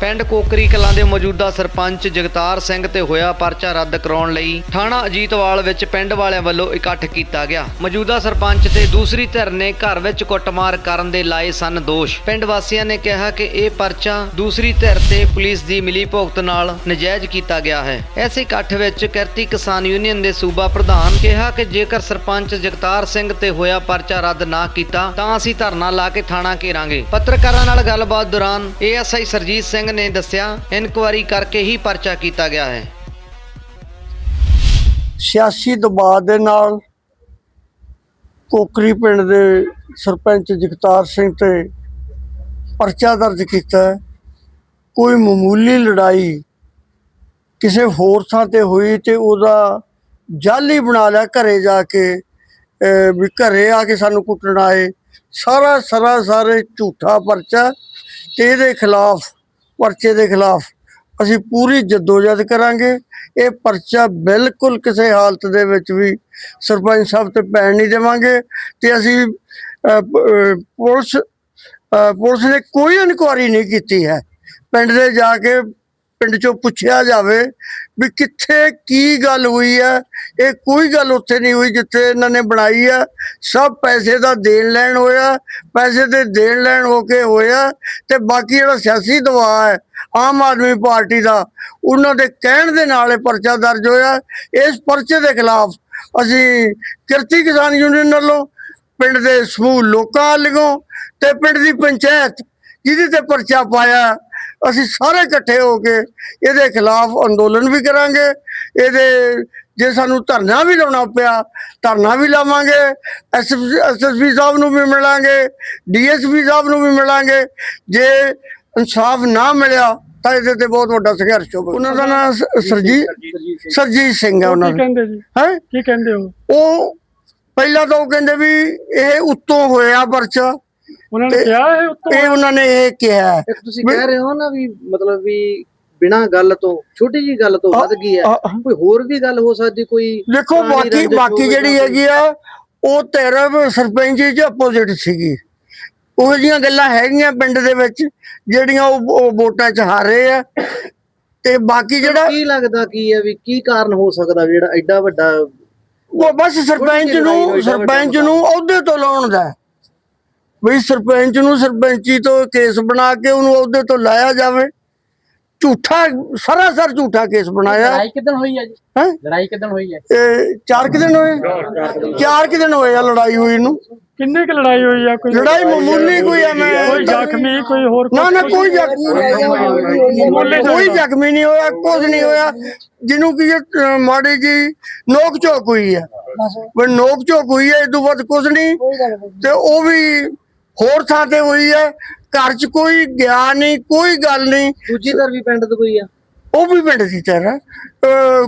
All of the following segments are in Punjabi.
ਪਿੰਡ ਕੋਕਰੀ ਕਲਾਂ ਦੇ ਮੌਜੂਦਾ ਸਰਪੰਚ ਜਗਤਾਰ ਸਿੰਘ ਤੇ ਹੋਇਆ ਪਰਚਾ ਰੱਦ ਕਰਾਉਣ ਲਈ ਥਾਣਾ ਅਜੀਤਵਾਲ ਵਿੱਚ ਪਿੰਡ ਵਾਲਿਆਂ ਵੱਲੋਂ ਇਕੱਠ ਕੀਤਾ ਗਿਆ। ਮੌਜੂਦਾ ਸਰਪੰਚ ਤੇ ਦੂਸਰੀ ਧਿਰ ਨੇ ਘਰ ਵਿੱਚ ਕੁੱਟਮਾਰ ਕਰਨ ਦੇ ਲਾਏ ਸਨ ਦੋਸ਼। ਪਿੰਡ ਵਾਸੀਆਂ ਨੇ ਕਿਹਾ ਕਿ ਇਹ ਪਰਚਾ ਦੂਸਰੀ ਧਿਰ ਤੇ ਪੁਲਿਸ ਦੀ ਮਿਲੀ ਭੁਗਤ ਨਾਲ ਨਜਾਇਜ਼ ਕੀਤਾ ਗਿਆ ਹੈ। ਇਸ ਇਕੱਠ ਵਿੱਚ ਕਿਰਤੀ ਕਿਸਾਨ ਯੂਨੀਅਨ ਦੇ ਸੂਬਾ ਪ੍ਰਧਾਨ ਕਿਹਾ ਕਿ ਜੇਕਰ ਸਰਪੰਚ ਜਗਤਾਰ ਸਿੰਘ ਤੇ ਹੋਇਆ ਪਰਚਾ ਰੱਦ ਨਾ ਕੀਤਾ, ਤਾਂ ਅਸੀਂ ਧਰਨਾ ਲਾ ਕੇ ਥਾਣਾ ਘੇਰਾਂਗੇ। ਪੱਤਰਕਾਰਾਂ ਨਾਲ ਗੱਲਬਾਤ ਦੌਰਾਨ ਏਐਸਆਈ ਸਰਜੀਤ ਸਿੰਘ ਨੇ ਦੱਸਿਆ ਇਨਕੁਆਇਰੀ ਕਰਕੇ ਹੀ ਪਰਚਾ ਕੀਤਾ ਗਿਆ ਹੈ। ਸਿਆਸੀ ਦਬਾਅ ਦੇ ਨਾਲ ਕੋਕਰੀ ਪਿੰਡ ਦੇ ਸਰਪੰਚ ਜਗਤਾਰ ਸਿੰਘ ਤੇ ਪਰਚਾ ਦਰਜ ਕੀਤਾ ਕੋਈ ਮਾਮੂਲੀ ਲੜਾਈ ਕਿਸੇ ਹੋਰ ਥਾਂ ਤੇ ਹੋਈ ਤੇ ਉਹਦਾ ਜਾਲੀ ਬਣਾ ਲਿਆ ਘਰੇ ਜਾ ਕੇ, ਅਹ ਵੀ ਘਰੇ ਆ ਕੇ ਸਾਨੂੰ ਕੁੱਟਣਾ ਆਏ। ਸਾਰਾ ਸਾਰਾ ਸਾਰੇ ਝੂਠਾ ਪਰਚਾ ਤੇ ਇਹਦੇ ਖਿਲਾਫ ਪਰਚੇ ਦੇ ਖਿਲਾਫ ਅਸੀਂ ਪੂਰੀ ਜਦੋਜਹਿਦ ਕਰਾਂਗੇ। ਇਹ ਪਰਚਾ ਬਿਲਕੁਲ ਕਿਸੇ ਹਾਲਤ ਦੇ ਵਿੱਚ ਵੀ ਸਰਪੰਚ ਸਾਹਿਬ ਤੇ ਪੈਣ ਨਹੀਂ ਦੇਵਾਂਗੇ ਤੇ ਅਸੀਂ ਪੁਲਿਸ ਪੁਲਿਸ ਨੇ ਕੋਈ ਇਨਕੁਆਰੀ ਨਹੀਂ ਕੀਤੀ ਹੈ। ਪਿੰਡ ਦੇ ਜਾ ਕੇ ਪਿੰਡ ਚੋਂ ਪੁੱਛਿਆ ਜਾਵੇ ਵੀ ਕਿੱਥੇ ਕੀ ਗੱਲ ਹੋਈ ਹੈ, ਇਹ ਕੋਈ ਗੱਲ ਉੱਥੇ ਨਹੀਂ ਹੋਈ ਜਿੱਥੇ ਇਹਨਾਂ ਨੇ ਬਣਾਈ ਹੈ। ਸਭ ਪੈਸੇ ਦਾ ਦੇਣ ਲੈਣ ਹੋਇਆ, ਪੈਸੇ ਦੇ ਦੇਣ ਲੈਣ ਹੋ ਕੇ ਹੋਇਆ ਤੇ ਬਾਕੀ ਜਿਹੜਾ ਸਿਆਸੀ ਦਬਾਅ ਹੈ, ਆਮ ਆਦਮੀ ਪਾਰਟੀ ਦਾ, ਉਹਨਾਂ ਦੇ ਕਹਿਣ ਦੇ ਨਾਲ ਇਹ ਪਰਚਾ ਦਰਜ ਹੋਇਆ। ਇਸ ਪਰਚੇ ਦੇ ਖਿਲਾਫ ਅਸੀਂ ਕਿਰਤੀ ਕਿਸਾਨ ਯੂਨੀਅਨ ਵੱਲੋਂ ਪਿੰਡ ਦੇ ਸਮੂਹ ਲੋਕਾਂ ਵੱਲੋਂ ਤੇ ਪਿੰਡ ਦੀ ਪੰਚਾਇਤ ਜਿਹਦੇ ਤੇ ਪਰਚਾ ਪਾਇਆ ਅਸੀਂ ਸਾਰੇ ਇਕੱਠੇ ਹੋ ਕੇ ਇਹਦੇ ਖਿਲਾਫ ਅੰਦੋਲਨ ਵੀ ਕਰਾਂਗੇ ਇਹਦੇ ਜੇ ਸਾਨੂੰ ਧਰਨਾ ਵੀ ਲਾਉਣਾ ਪਿਆ ਧਰਨਾ ਵੀ ਲਾਵਾਂਗੇ ਐਸਐਸਪੀ ਸਾਹਿਬ ਨੂੰ ਵੀ ਮਿਲਾਂਗੇ ਡੀਐਸਪੀ ਸਾਹਿਬ ਨੂੰ ਵੀ ਮਿਲਾਂਗੇ ਜੇ ਇਨਸਾਫ ਨਾ ਮਿਲਿਆ ਤਾਂ ਇਹਦੇ ਤੇ ਬਹੁਤ ਵੱਡਾ ਸੰਘਰਸ਼ ਹੋਵੇਗਾ ਉਹਨਾਂ ਦਾ ਨਾਮ ਸਰਜੀਤ ਸਰਜੀਤ ਸਿੰਘ ਹੈ ਉਹਨਾਂ ਦਾ। ਹੈ? ਕੀ ਕਹਿੰਦੇ ਹੋ ਉਹ ਪਹਿਲਾਂ ਤਾਂ ਉਹ ਕਹਿੰਦੇ ਵੀ ਇਹ ਉੱਤੋਂ ਹੋਇਆ ਪਰਚਾ ਉਹਨਾਂ ਨੇ ਕਿਹਾ ਹੈ ਉੱਤੋਂ ਇਹ ਉਹਨਾਂ ਨੇ ਇਹ ਕਿਹਾ ਹੈ। ਇੱਕ ਤੁਸੀਂ ਕਹਿ ਰਹੇ ਹੋ ਨਾ ਵੀ ਮਤਲਬ ਵੀ ਬਿਨਾਂ ਗੱਲ ਤੋਂ ਛੋਟੀ ਜੀ ਗੱਲ ਤੋਂ ਵੱਧ ਗਈ ਹੈ। ਆ- ਆ- ਕੋਈ ਹੋਰ ਵੀ ਗੱਲ ਹੋ ਸਕਦੀ ਕੋਈ ਦੇਖੋ ਪੁਰਾਣੀ ਬਾਕੀ ਰੰਜਿਸ਼ ਬਾਕੀ ਹੋਵੇ ਜਿਹੜੀ ਜਾਂ ਹੈਗੀ ਆ ਉਹ ਤੇਰਾ ਸਰਪੰਚੀ ਚ ਆਪੋਜ਼ਿਟ ਸੀਗੀ। ਉਹ ਜੀਆਂ ਗੱਲਾਂ ਹੈਗੀਆਂ ਪਿੰਡ ਦੇ ਵਿੱਚ ਜਿਹੜੀਆਂ ਉਹ ਉਹ ਵੋਟਾਂ ਚ ਹਾਰੇ ਆ। ਤੇ ਬਾਕੀ ਜਿਹੜਾ ਕੀ ਲੱਗਦਾ ਕੀ ਹੈ ਵੀ ਕੀ ਕਾਰਨ ਹੋ ਸਕਦਾ ਵੀ ਜਿਹੜਾ ਐਡਾ ਵੱਡਾ ਉਹ ਬਸ ਸਰਪੰਚ ਨੂੰ ਸਰਪੰਚ ਨੂੰ ਅਹੁਦੇ ਤੋਂ ਲਾਉਣ ਦਾ ਹੈ। ਵੀ ਸਰਪੰਚ ਨੂੰ ਸਰਪੰਚੀ ਤੋਂ ਕੇਸ ਬਣਾ ਕੇ ਉਹਨੂੰ ਅਹੁਦੇ ਤੋਂ ਲਾਇਆ ਜਾਵੇ। ਝੂਠਾ ਸਰਾਸਰ ਝੂਠਾ ਕੇਸ ਬਣਾਇਆ। ਲੜਾਈ ਕਿਦਨ ਹੋਈ ਹੈ ਜੀ? ਹੈ? ਲੜਾਈ ਕਿਦਨ ਹੋਈ ਹੈ ਇਹ ਚਾਰ ਕਿ ਦਿਨ ਹੋਏ। ਚਾਰ ਕਿ ਦਿਨ ਹੋਏ ਆ ਲੜਾਈ ਹੋਈ ਨੂੰ। ਕਿੰਨੀ ਕੁ ਲੜਾਈ ਹੋਈ ਆ? ਕੋਈ ਲੜਾਈ ਮਾਮੂਲੀ ਕੋਈ ਐਵੇਂ। ਕੋਈ ਜ਼ਖਮੀ ਕੋਈ ਹੋਰ ਨਾ ਨਾ ਕੋਈ ਜ਼ਖਮੀ ਕੋਈ ਜ਼ਖਮੀ ਨਹੀਂ ਹੋਇਆ ਕੁਝ ਨਹੀਂ ਹੋਇਆ। ਜਿਹਨੂੰ ਕੀ ਮਾੜੀ ਜੀ ਨੋਕ ਝੋਕ ਹੋਈ ਹੈ ਪਰ ਨੋਕ ਝੋਕ ਹੋਈ ਹੈ ਇਹ ਤੋਂ ਵੱਧ ਕੁਝ ਨਹੀਂ। ਤੇ ਉਹ ਵੀ ਹੋਰ ਥਾਂ ਤੇ ਹੋਈ ਹੈ ਘਰ 'ਚ ਕੋਈ ਗਿਆ ਨਹੀਂ ਕੋਈ ਗੱਲ ਨਹੀਂ। ਦੂਜੀ ਧਰ ਵੀ ਪਿੰਡ ਤੋਂ ਕੋਈ ਆ? ਉਹ ਵੀ ਪਿੰਡ ਦੀ ਤਰ੍ਹਾਂ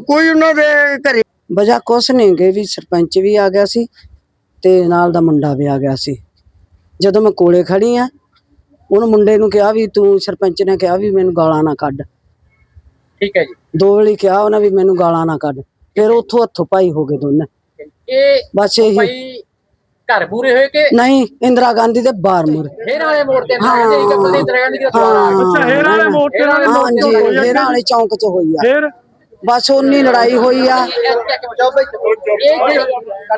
ਕੋਈ ਉਹਨਾਂ ਦੇ ਘਰੇ ਵਜ੍ਹਾ ਕੁਛ ਨਹੀਂ ਗਈ ਵੀ ਸਰਪੰਚ ਵੀ ਆ ਗਿਆ ਸੀ ਤੇ ਨਾਲ ਦਾ ਮੁੰਡਾ ਵੀ ਆ ਗਿਆ ਸੀ। ਜਦੋਂ ਮੈਂ ਕੋਲੇ ਖੜੀ ਆ ਉਹਨੂੰ ਮੁੰਡੇ ਨੂੰ ਕਿਹਾ ਵੀ ਤੂੰ ਸਰਪੰਚ ਨੇ ਕਿਹਾ ਵੀ ਮੈਨੂੰ ਗਾਲਾਂ ਨਾ ਕੱਢ। ਠੀਕ ਹੈ ਜੀ। ਦੋ ਵਾਰੀ ਕਿਹਾ ਉਹਨਾਂ ਵੀ ਮੈਨੂੰ ਗਾਲਾਂ ਨਾ ਕੱਢ। ਫਿਰ ਉੱਥੋਂ ਹੱਥੋਂ ਪਾਈ ਹੋ ਗਏ ਦੋਨੇ। ਇਹ ਬਸ ਇਹੀ ਘਰ ਪੂਰੇ ਹੋਏ ਕਿ ਨਹੀਂ ਇੰਦਰਾ ਗਾਂਧੀ ਦੇ ਬਾਹਰ ਮੁਰ। ਫੇਰ ਵਾਲੇ ਮੋੜ ਤੇ ਹਾਂ। ਜਿਹੜੇ ਇੱਕ ਬੰਦੇ ਇੰਦਰਾ ਗਾਂਧੀ ਦਾ ਦੁਆਰਾ। ਅੱਛਾ ਹੇਰ ਵਾਲੇ ਮੋਟਰ ਵਾਲੇ ਹਾਂਜੀ ਮੋਟਰ ਹੋਈ ਫੇਰ ਵਾਲੇ ਚੌਂਕ 'ਚ ਹੋਈ ਆ। ਫੇਰ? ਬਸ ਉਨੀ ਲੜਾਈ ਹੋਈ ਆ। ਇਹ ਜਿਹੜੀ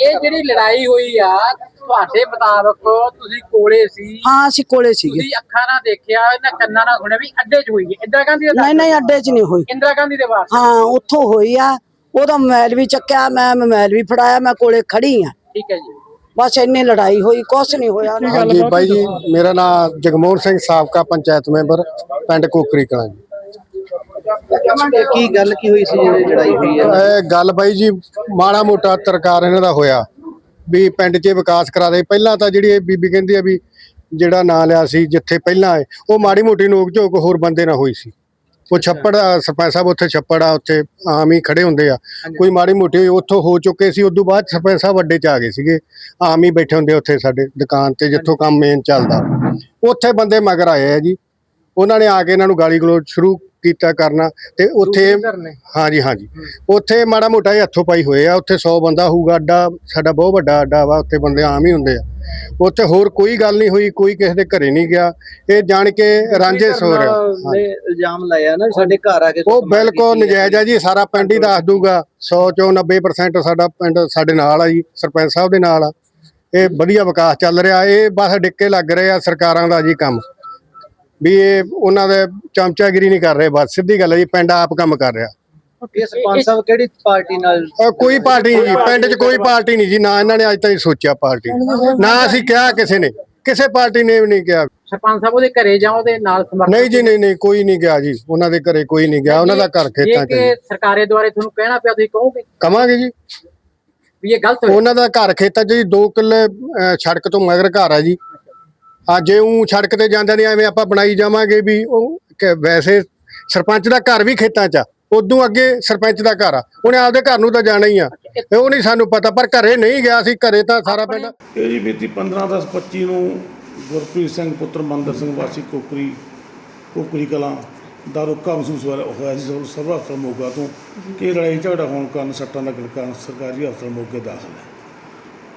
ਇਹ ਜਿਹੜੀ ਲੜਾਈ ਹੋਈ ਆ ਤੁਹਾਡੇ ਮੁਤਾਬਕ ਤੁਸੀਂ ਕੋਲੇ ਸੀ? ਹਾਂ ਅਸੀਂ ਕੋਲੇ ਸੀਗੇ। ਤੁਸੀਂ ਅੱਖਾਂ ਨਾਲ ਦੇਖਿਆ ਇਹਨਾਂ ਕੰਨਾਂ ਨਾਲ ਸੁਣਿਆ ਵੀ ਅੱਡੇ 'ਚ ਹੋਈ ਹੈ। ਇੰਦਰਾ ਗਾਂਧੀ ਦਾ ਨਹੀਂ ਨਹੀਂ ਅੱਡੇ 'ਚ ਨਹੀਂ ਹੋਈ। ਇੰਦਰਾ ਗਾਂਧੀ ਦੇ ਵਾਰਸ। ਹਾਂ ਉੱਥੋਂ ਹੋਈ ਆ। ਉਹਦਾ ਮੋਬਾਈਲ ਵੀ ਚੱਕਿਆ ਮੈਂ ਮੋਬਾਈਲ ਵੀ ਫੜਾਇਆ ਮੈਂ ਕੋਲੇ ਖੜੀ ਆ। ਠੀਕ ਹੈ ਜੀ। ਬਸ ਇੰਨੀ ਲੜਾਈ ਹੋਈ ਕੁਛ ਨਹੀਂ ਹੋਇਆ ਨਾ। ਹਾਂਜੀ ਬਾਈ ਜੀ ਮੇਰਾ ਨਾਮ ਜਗਮੋਹਨ ਸਿੰਘ ਸਾਬਕਾ ਪੰਚਾਇਤ ਮੈਂਬਰ ਪਿੰਡ ਕੋਕਰੀ ਕਲਾਂ ਜੀ। ਇਹ ਕੀ ਗੱਲ ਕੀ ਹੋਈ ਸੀ ਜਿਹੜੀ ਲੜਾਈ ਹੋਈ ਹੈ? ਇਹ ਗੱਲ ਬਾਈ ਜੀ ਮਾੜਾ ਮੋਟਾ ਤਰਕਾਰ ਇਹਨਾਂ ਦਾ ਹੋਇਆ। ਵੀ ਪਿੰਡ 'ਚ ਵਿਕਾਸ ਕਰਾ ਦੇ। ਪਹਿਲਾਂ ਤਾਂ ਜਿਹੜੀ ਇਹ ਬੀਬੀ ਕਹਿੰਦੀ ਆ ਵੀ ਜਿਹੜਾ ਨਾਂ ਲਿਆ ਸੀ ਜਿੱਥੇ ਪਹਿਲਾਂ ਆਏ ਉਹ ਮਾੜੀ ਮੋਟੀ ਨੋਕ ਝੋਕ ਹੋਰ ਬੰਦੇ ਨਾਲ ਹੋਈ ਸੀ। ਉਹ ਛੱਪੜ ਆ, ਸਰਪੰਚ ਸਾਹਿਬ ਉੱਥੇ ਛੱਪੜ ਆ ਉੱਥੇ ਆਮ ਹੀ ਖੜੇ ਹੁੰਦੇ ਆ। ਕੋਈ ਮਾੜੀ ਮੋਟੀ ਉੱਥੋਂ ਹੋ ਚੁੱਕੇ ਸੀ ਉਦੋਂ ਬਾਅਦ ਸਰਪੰਚ ਸਾਹਿਬ ਅੱਡੇ 'ਚ ਆ ਗਏ ਸੀਗੇ। ਆਮ ਹੀ ਬੈਠੇ ਹੁੰਦੇ ਉੱਥੇ ਸਾਡੇ ਦੁਕਾਨ ਤੇ ਜਿੱਥੋਂ ਕੰਮ ਮੇਨ ਚੱਲਦਾ। ਉੱਥੇ ਬੰਦੇ ਮਗਰ ਆਏ ਆ ਜੀ। ਉਹਨਾਂ ਨੇ ਆ ਕੇ ਇਹਨਾਂ ਨੂੰ ਗਾਲੀ ਗਲੋਚ ਸ਼ੁਰੂ ਕੀਤਾ ਕਰਨਾ ਤੇ ਉੱਥੇ ਹਾਂਜੀ ਹਾਂਜੀ। ਉੱਥੇ ਮਾੜਾ ਮੋਟਾ ਹੀ ਹੱਥੋਂ ਪਾਈ ਹੋਏ ਆ। ਉੱਥੇ 100 ਬੰਦਾ ਹੋਊਗਾ ਅੱਡਾ ਸਾਡਾ ਬਹੁਤ ਵੱਡਾ ਅੱਡਾ ਵਾ ਉੱਥੇ ਬੰਦੇ ਆਮ ਹੀ ਹੁੰਦੇ ਆ। ਉੱਥੇ ਹੋਰ ਕੋਈ ਗੱਲ ਨਹੀਂ ਹੋਈ ਕੋਈ ਕਿਸੇ ਦੇ ਘਰੇ ਨਹੀਂ ਗਿਆ। ਇਹ ਜਾਣ ਕੇ ਰਾਂਝੇ ਸੋ ਰਿਹਾ ਨੇ ਇਲਜ਼ਾਮ ਲਾਇਆ ਨਾ ਸਾਡੇ ਘਰ ਆ ਕੇ ਉਹ ਬਿਲਕੁਲ ਨਜਾਇਜ਼ ਆ ਜੀ ਸਾਰਾ ਪਿੰਡ ਹੀ ਦੱਸ ਦੂਗਾ। 100 ਚੋਂ 90% ਸਾਡਾ ਪਿੰਡ ਸਾਡੇ ਨਾਲ ਆ ਜੀ ਸਰਪੰਚ ਸਾਹਿਬ ਦੇ ਨਾਲ ਆ। ਇਹ ਵਧੀਆ ਵਿਕਾਸ ਚੱਲ ਰਿਹਾ ਇਹ ਬਸ ਡਿੱਕੇ ਲੱਗ ਰਹੇ ਆ ਸਰਕਾਰਾਂ ਦਾ ਜੀ ਕੰਮ। ਵੀ ਇਹ ਉਹਨਾਂ ਦੇ ਚਮਚਾਗਿਰੀ ਨਹੀਂ ਕਰ ਰਹੇ ਬਸ ਸਿੱਧੀ ਗੱਲ ਹੈ ਜੀ ਪਿੰਡ ਆਪ ਕੰਮ ਕਰ ਰਿਹਾ। ਇਹ ਸਰਪੰਚ ਸਾਹਿਬ ਕਿਹੜੀ ਪਾਰਟੀ ਨਾਲ? ਅਹ ਕੋਈ ਪਾਰਟੀ ਨਹੀਂ ਜੀ ਪਿੰਡ 'ਚ ਕੋਈ ਪਾਰਟੀ ਨਹੀਂ ਜੀ ਨਾ ਇਹਨਾਂ ਨੇ ਅੱਜ ਤਾਈਂ ਸੋਚਿਆ ਪਾਰਟੀ। ਨਾ ਅਸੀਂ ਕਿਹਾ ਕਿਸੇ ਨੇ ਕਿਸੇ ਪਾਰਟੀ ਨੇ ਵੀ ਨਹੀਂ ਕਿਹਾ। ਸਰਪੰਚ ਸਾਹਿਬ ਉਹਦੇ ਘਰੇ ਜਾਓ ਉਹਦੇ ਨਾਲ ਸਮਰਥਨ ਨਹੀਂ ਜੀ ਨਹੀਂ ਨਹੀਂ ਕੋਈ ਨਹੀਂ ਗਿਆ ਜੀ ਉਹਨਾਂ ਦੇ ਘਰੇ ਕੋਈ ਨਹੀਂ ਗਿਆ ਉਹਨਾਂ ਦਾ ਘਰ ਖੇਤਾਂ 'ਚ ਜੇ ਜੀ। ਕਿ ਸਰਕਾਰੇ ਦੁਆਰੇ ਤੁਹਾਨੂੰ ਕਹਿਣਾ ਪਿਆ ਤੁਸੀਂ ਕਹੋਗੇ? ਕਵਾਂਗੇ ਜੀ। ਵੀ ਇਹ ਗਲਤ ਹੋਇਆ। ਉਹਨਾਂ ਦਾ ਘਰ ਖੇਤਾਂ 'ਚ ਜੀ 2 ਕਿੱਲੇ ਸੜਕ ਤੋਂ ਮਗਰ ਘਰ ਆ ਜੀ। ਆ ਜੇ ਉਹ ਸੜਕ ਤੇ ਜਾਂਦੇ ਨੇ ਐਵੇਂ ਆਪਾਂ ਬਣਾਈ ਜਾਵਾਂਗੇ ਵੀ ਉਹ ਕਿ ਵੈਸੇ ਸਰਪੰਚ ਦਾ ਘਰ ਵੀ ਖੇਤਾਂ 'ਚ ਆ। ਉਦੋਂ ਅੱਗੇ ਸਰਪੰਚ ਦਾ ਘਰ ਆ। ਉਹਨੇ ਆਪਦੇ ਘਰ ਨੂੰ ਤਾਂ ਜਾਣਾ ਹੀ ਆ। ਇਹ ਉਹ ਨਹੀਂ ਸਾਨੂੰ ਪਤਾ ਪਰ ਘਰੇ ਨਹੀਂ ਗਿਆ ਸੀ ਘਰੇ ਤਾਂ ਸਾਰਾ ਪਿੰਡ ਇਹ ਜੀ ਬੀਤੀ 15 10 25 ਨੂੰ ਗੁਰਪ੍ਰੀਤ ਸਿੰਘ ਪੁੱਤਰ ਮੰਦਰ ਸਿੰਘ ਵਾਸੀ ਕੋਕਰੀ ਕੋਕਰੀ ਕਲਾਂ ਦਾ ਰੁਕਾ ਮਹਿਸੂਸ ਹੋਇਆ ਸੀ। ਸਰਵ ਹਸਪਤਾਲ ਮੋਗਾ ਤੋਂ। ਕਿ ਲੜਾਈ ਝਗੜਾ ਹੋਣ ਕਾਰਨ ਸੱਟਾਂ ਲੱਗਣ ਕਾਰਨ ਸਰਕਾਰੀ ਹਸਪਤਾਲ ਮੋਗੇ ਦਾਖਲ ਹੈ।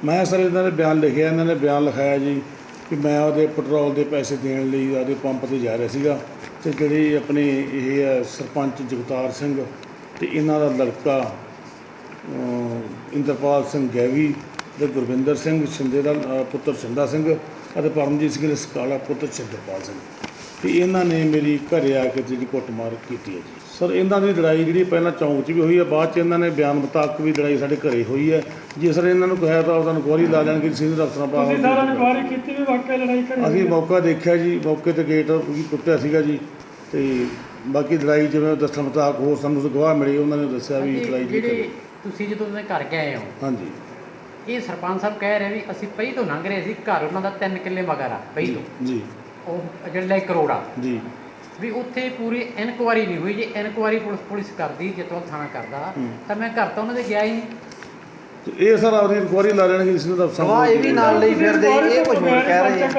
ਮੈਂ ਸਰ ਇਹਨਾਂ ਨੇ ਬਿਆਨ ਲਿਖਿਆ ਇਹਨਾਂ ਨੇ ਬਿਆਨ ਲਿਖਾਇਆ ਜੀ। ਕਿ ਮੈਂ ਉਹਦੇ ਪੈਟਰੋਲ ਦੇ ਪੈਸੇ ਦੇਣ ਲਈ ਉਹਦੇ ਪੰਪ ਤੇ ਜਾ ਰਿਹਾ ਸੀਗਾ ਤੇ ਜਿਹੜੀ ਆਪਣੀ ਇਹ ਹੈ ਸਰਪੰਚ ਜਗਤਾਰ ਸਿੰਘ ਤੇ ਇਹਨਾਂ ਦਾ ਲੜਕਾ ਇੰਦਰਪਾਲ ਸਿੰਘ ਗੈਵੀ ਤੇ ਗੁਰਵਿੰਦਰ ਸਿੰਘ ਸ਼ਿੰਦੇ ਦਾ ਪੁੱਤਰ ਸ਼ਿੰਦਾ ਸਿੰਘ ਅਤੇ ਪਰਮਜੀਤ ਸਿੰਘ ਰਸਕਾਲਾ ਪੁੱਤਰ ਸਿੰਦਰਪਾਲ ਸਿੰਘ। ਤੇ ਇਹਨਾਂ ਨੇ ਮੇਰੀ ਘਰੇ ਆ ਕੇ ਜਿਹੜੀ ਕੁੱਟਮਾਰ ਕੀਤੀ ਹੈ ਜੀ। ਸਰ ਇਹਨਾਂ ਦੀ ਲੜਾਈ ਜਿਹੜੀ ਪਹਿਲਾਂ ਚੌਂਕ 'ਚ ਵੀ ਹੋਈ ਹੈ ਬਾਅਦ 'ਚ ਇਹਨਾਂ ਨੇ ਬਿਆਨ ਮੁਤਾਬਕ ਵੀ ਲੜਾਈ ਸਾਡੇ ਘਰੇ ਹੋਈ ਹੈ ਜੇ ਸਰ ਇਹਨਾਂ ਨੂੰ ਕਿਹਾ ਤਾਂ ਉਹਨਾਂ ਨੂੰ ਗਵਾਰੀ ਲਾ ਲੈਣਗੇ ਸੀਨੀਅਰ ਅਫਸਰਾਂ ਪਾ ਤੁਸੀਂ ਸਾਰਾ ਇਨਕੁਆਰੀ ਕੀਤੀ ਵੀ ਵਾਕਿਆ ਲੜਾਈ ਕਰੀ ਅਸੀਂ ਮੌਕਾ ਦੇਖਿਆ ਜੀ ਮੌਕੇ ਤੇ ਗੇਟ ਵੀ ਟੁੱਟਿਆ ਸੀਗਾ ਜੀ ਤੇ ਬਾਕੀ ਲੜਾਈ ਜਿਵੇਂ ਦੱਸਣ ਮੁਤਾਬਕ ਹੋਰ ਸਾਨੂੰ ਗਵਾਹ ਮਿਲੇ ਉਹਨਾਂ ਨੇ ਦੱਸਿਆ ਵੀ ਲੜਾਈ ਜਿਹੜੇ ਤੁਸੀਂ ਜਦੋਂ ਉਹਦੇ ਘਰ ਗਏ ਹੋ ਹਾਂਜੀ। ਇਹ ਸਰਪੰਚ ਸਾਹਿਬ ਕਹਿ ਰਹੇ ਵੀ ਅਸੀਂ ਪਈ ਤੋਂ ਲੰਘ ਰਹੇ ਸੀ ਘਰ ਉਹਨਾਂ ਦਾ 3 ਕਿੱਲੇ ਮਗਰ ਆ ਪਈ ਤੋਂ। ਜੀ। ਉਹ ਜਿਹੜਾ ਕਰੋੜ। ਆ ਜੀ। ਵੀ ਉੱਥੇ ਪੂਰੀ ਇਨਕੁਆਰੀ ਨਹੀਂ ਹੋਈ। ਜੇ ਇਨਕੁਆਰੀ ਪੁਲਿਸ ਪੁਲਿਸ ਕਰਦੀ ਜਤੋਂ ਥਾਣਾ ਕਰਦਾ ਤਾਂ ਮੈਂ ਘਰ ਤਾਂ ਉਹਨਾਂ ਦੇ ਗਿਆ ਹੀ ਨਹੀਂ। ਤੇ ਇਹ ਸਰ ਆਪਣੀ ਇਨਕੁਆਰੀ ਲਾ ਲੈਣਗੇ ਸੀਨੀਅਰ ਅਫਸਰਾਂ ਗਵਾਹ ਇਹ ਵੀ ਨਾਲ ਲਈ ਫਿਰਦੇ ਇਹ ਕੁਝ ਹੋਰ ਕਹਿ ਰਹੇ ਆ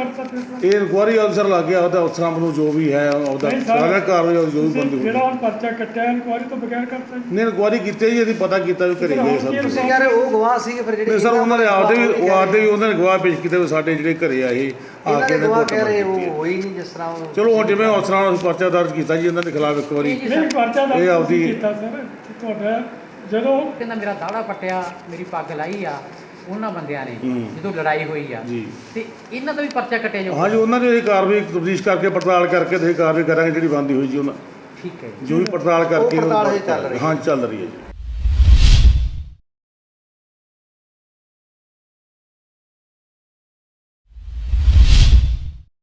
ਇਹ ਇਨਕੁਆਰੀ ਅਫਸਰ ਲੱਗ ਗਿਆ ਉਹਦਾ ਅਫਸਰਾਂ ਵੱਲੋਂ ਜੋ ਵੀ ਹੈ ਉਹਦਾ ਨਹੀਂ ਸਰ। ਕਾਰਵਾਈ ਜੋ ਵੀ ਬੰਦੀ ਜਿਹੜਾ ਹੁਣ ਪਰਚਾ ਕੱਟਿਆ ਇਨਕੁਆਰੀ ਤੋਂ ਬਗੈਰ ਕਰਤਾ ਜੀ। ਨੇ ਇਨਕੁਆਰੀ ਕੀਤੀ ਜੀ ਇਹਦੀ ਪਤਾ ਕੀਤਾ ਵੀ ਘਰੇ ਗਏ ਸਰ ਤੁਸੀਂ ਯਾਰ ਉਹ ਗਵਾਹ ਸੀਗੇ ਫਿਰ ਜਿਹੜੇ ਨਹੀਂ ਸਰ ਉਹਨਾਂ ਦੇ ਆਪਦੇ ਵੀ ਉਹ ਆਪਦੇ ਵੀ ਉਹਨਾਂ ਨੇ ਗਵਾਹ ਪੇਸ਼ ਕੀਤੇ ਸਾਡੇ ਜਿਹੜੇ ਘਰੇ ਆਏ ਆ ਕੇ ਨੇ ਗਵਾਹ ਕਹਿ ਰਹੇ ਉਹ। ਹੋਈ ਨਹੀਂ ਜਿਸ ਤਰ੍ਹਾਂ ਉਹ। ਚਲੋ ਹੁਣ ਜਿਵੇਂ ਅਫਸਰਾਂ ਨੂੰ ਅਸੀਂ ਪਰਚਾ ਦਰਜ ਕੀਤਾ ਜੀ ਇਹਨਾਂ ਦੇ ਖਿਲਾਫ ਇੱਕ ਵਾਰੀ ਨਹੀਂ ਪਰਚਾ ਇਹ ਆਪਦੀ- ਕੀਤਾ ਸਰ ਤੁਹਾਡਾ ਜਦੋਂ ਕਹਿੰਦਾ ਮੇਰਾ ਦਾੜਾ ਪੱਟਿਆ ਮੇਰੀ ਪੱਗ ਲਾਈ ਆ ਉਹਨਾਂ ਬੰਦਿਆਂ ਨੇ ਹੂੰ। ਜਦੋਂ ਲੜਾਈ ਹੋਈ ਆ ਜੀ ਤੇ ਇਹਨਾਂ ਦਾ ਵੀ ਪਰਚਾ ਕੱਟਿਆ ਜਾਊਗਾ ਹਾਂਜੀ ਉਹਨਾਂ ਦੀ ਕਾਰਵਾਈ ਤਬਦੀਸ਼ ਕਰਕੇ ਪੜਤਾਲ ਕਰਕੇ ਤੇ ਕਾਰਵਾਈ ਕਰਾਂਗੇ ਜਿਹੜੀ ਬੰਦੀ ਹੋਈ ਜੀ ਉਹਨਾਂ ਠੀਕ ਹੈ ਜੀ। ਜੋ ਵੀ ਪੜਤਾਲ ਕਰਕੇ ਪੜਤਾਲ ਹਜੇ ਚੱਲ ਰਹੀ ਹੈ। ਹਾਂ ਚੱਲ ਰਹੀ ਹੈ ਜੀ